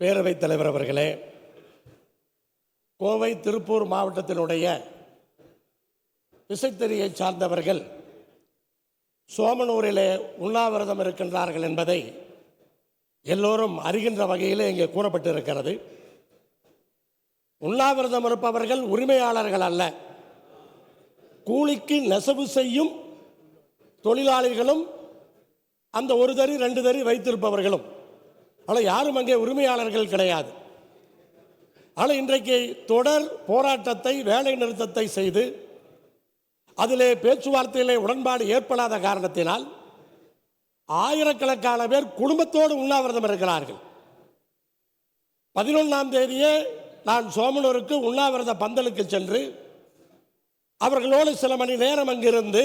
பேரவைத் தலைவர் அவர்களே கோவை திருப்பூர் மாவட்டத்தினுடைய விசைத்தறியை சார்ந்தவர்கள் சோமனூரிலே உண்ணாவிரதம் இருக்கின்றார்கள் என்பதை எல்லோரும் அறிகின்ற வகையிலே இங்கே கூறப்பட்டிருக்கிறது. உண்ணாவிரதம் இருப்பவர்கள் உரிமையாளர்கள் அல்ல. கூலிக்கு நெசவு செய்யும் தொழிலாளிகளும் அந்த ஒரு தறி ரெண்டு தறி வைத்திருப்பவர்களும். ஆனால் யாரும் அங்கே உரிமையாளர்கள் கிடையாது. ஆனால் இன்றைக்கு தொடர் போராட்டத்தை வேலை நிறுத்தத்தை செய்து அதிலே பேச்சுவார்த்தையிலே உடன்பாடு ஏற்படாத காரணத்தினால் ஆயிரக்கணக்கான பேர் குடும்பத்தோடு உண்ணாவிரதம் இருக்கிறார்கள். பதினொன்றாம் தேதியே நான் சோமனூருக்கு உண்ணாவிரத பந்தலுக்கு சென்று அவர்களோடு சில மணி நேரம் அங்கிருந்து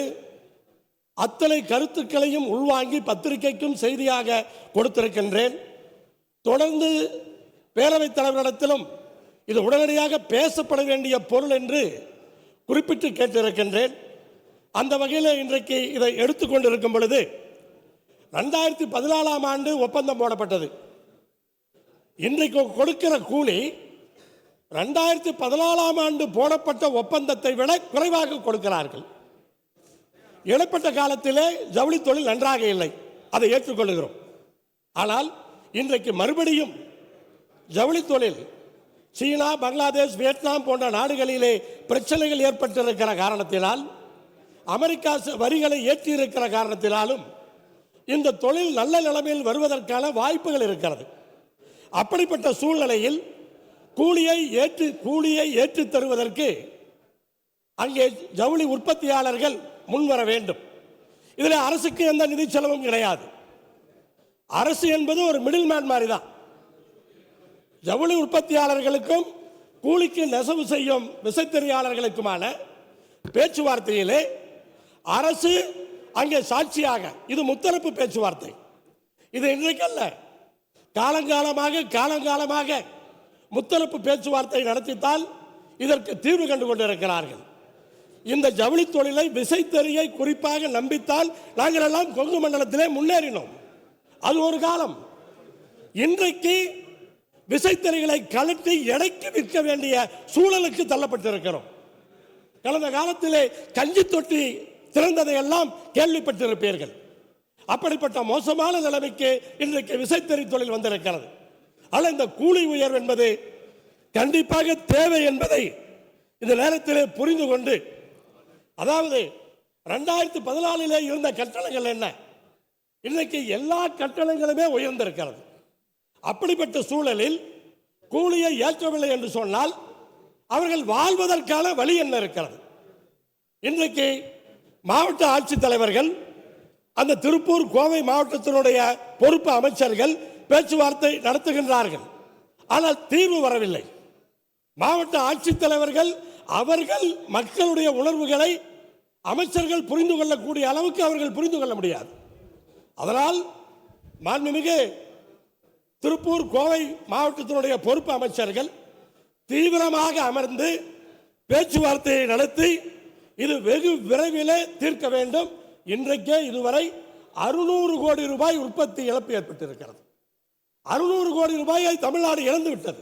அத்தனை கருத்துக்களையும் உள்வாங்கி பத்திரிகைக்கும் செய்தியாக கொடுத்திருக்கின்றேன். தொடர்ந்து பேரவைத் தலைவரிடத்திலும் இது உடனடியாக பேசப்பட வேண்டிய பொருள் என்று குறிப்பிட்டு கேட்டிருக்கின்றேன். அந்த வகையில் இன்றைக்கு இதை எடுத்துக்கொண்டிருக்கும் பொழுது ரெண்டாயிரத்தி பதினாலாம் ஆண்டு ஒப்பந்தம் போடப்பட்டது. இன்றைக்கு கொடுக்கிற கூலி ரெண்டாயிரத்தி பதினாலாம் ஆண்டு போடப்பட்ட ஒப்பந்தத்தை விட குறைவாக கொடுக்கிறார்கள். இடைப்பட்ட காலத்திலே ஜவுளி தொழில் நன்றாக இல்லை. அதை ஏற்றுக்கொள்கிறோம். ஆனால் இன்றைக்கு மறுபடியும் ஜவுளி தொழில் சீனா பங்களாதேஷ் வியட்நாம் போன்ற நாடுகளிலே பிரச்சனைகள் ஏற்பட்டிருக்கிற காரணத்தினால் அமெரிக்கா வரிகளை ஏற்றியிருக்கிற காரணத்தினாலும் இந்த தொழில் நல்ல நிலைமையில் வருவதற்கான வாய்ப்புகள் இருக்கிறது. அப்படிப்பட்ட சூழ்நிலையில் கூலியை ஏற்று கூலியை ஏற்றித் தருவதற்கு அங்கே ஜவுளி உற்பத்தியாளர்கள் முன்வர வேண்டும். இதில் அரசுக்கு எந்த நிதி செலவும் கிடையாது. அரசு என்பது ஒரு மிடில் மேன் மாதிரி தான் ஜவுளி உற்பத்தியாளர்களுக்கும் கூலிக்கு நெசவு செய்யும் விசைத்தறியாளர்களுக்குமான பேச்சுவார்த்தையிலே அரசு அங்கே சாட்சியாக இது முத்தரப்பு பேச்சுவார்த்தை. இது இன்றைக்கு அல்ல. காலங்காலமாக காலங்காலமாக முத்தரப்பு பேச்சுவார்த்தை நடத்தித்தால் இதற்கு தீர்வு கண்டு கொண்டிருக்கிறார்கள். இந்த ஜவுளி தொழிலை விசைத்தறியை குறிப்பாக நம்பித்தால் நாங்கள் எல்லாம் கொங்கு மண்டலத்திலே முன்னேறினோம். அது ஒரு காலம். இன்றைக்கு விசைத்தறிகளை கழட்டி எடைக்கு விற்க வேண்டிய சூழலுக்கு தள்ளப்பட்டிருக்கிறோம். கடந்த காலத்திலே கஞ்சி தொட்டி திறந்ததை எல்லாம் கேள்விப்பட்டிருப்பீர்கள். அப்படிப்பட்ட மோசமான நிலைமைக்கு இன்றைக்கு விசைத்தறி தொழில் வந்திருக்கிறது. ஆனால் இந்த கூலி உயர்வு என்பது கண்டிப்பாக தேவை என்பதை இந்த நேரத்திலே புரிந்து கொண்டு அதாவது ரெண்டாயிரத்தி பதினாலிலே இருந்த கட்டணங்கள் என்ன? இன்னைக்கு எல்லா கட்டணங்களுமே உயர்ந்திருக்கிறது. அப்படிப்பட்ட சூழலில் கூலியை ஏற்றவில்லை என்று சொன்னால் அவர்கள் வாழ்வதற்கான வழி என்ன இருக்கிறது? இன்றைக்கு மாவட்ட ஆட்சித்தலைவர்கள் அந்த திருப்பூர் கோவை மாவட்டத்தினுடைய பொறுப்பு அமைச்சர்கள் பேச்சுவார்த்தை நடத்துகின்றார்கள். ஆனால் தீர்வு வரவில்லை. மாவட்ட ஆட்சித்தலைவர்கள் அவர்கள் மக்களுடைய உணர்வுகளை அமைச்சர்கள் புரிந்து கொள்ளக்கூடிய அளவுக்கு அவர்கள் புரிந்து கொள்ள முடியாது. அதனால் மாண்புமிகு திருப்பூர் கோவை மாவட்டத்தினுடைய பொறுப்பு அமைச்சர்கள் தீவிரமாக அமர்ந்து பேச்சுவார்த்தையை நடத்தி இது வெகு விரைவிலே தீர்க்க வேண்டும். இன்றைக்கே இதுவரை அறுநூறு கோடி ரூபாய் உற்பத்தி இழப்பு ஏற்பட்டிருக்கிறது. அறுநூறு கோடி ரூபாயை தமிழ்நாடு இழந்து விட்டது.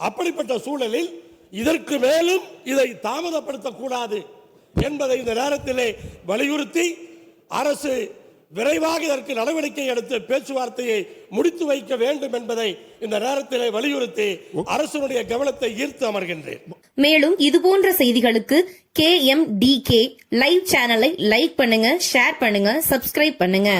அப்படிப்பட்ட சூழலில் இதற்கு மேலும் இதை தாமதப்படுத்தக்கூடாது என்பதை இந்த நேரத்திலே வலியுறுத்தி அரசு விரைவாக இதற்கு நடவடிக்கை எடுத்து பேச்சுவார்த்தையை முடித்து வைக்க வேண்டும் என்பதை இந்த நேரத்திலே வலியுறுத்தி அரசினுடைய கவனத்தை ஈர்த்து அமர்கின்றேன். மேலும் இதுபோன்ற செய்திகளுக்கு K M D K live சேனலை லைக் பண்ணுங்க ஷேர் பண்ணுங்க சப்ஸ்கிரைப் பண்ணுங்க.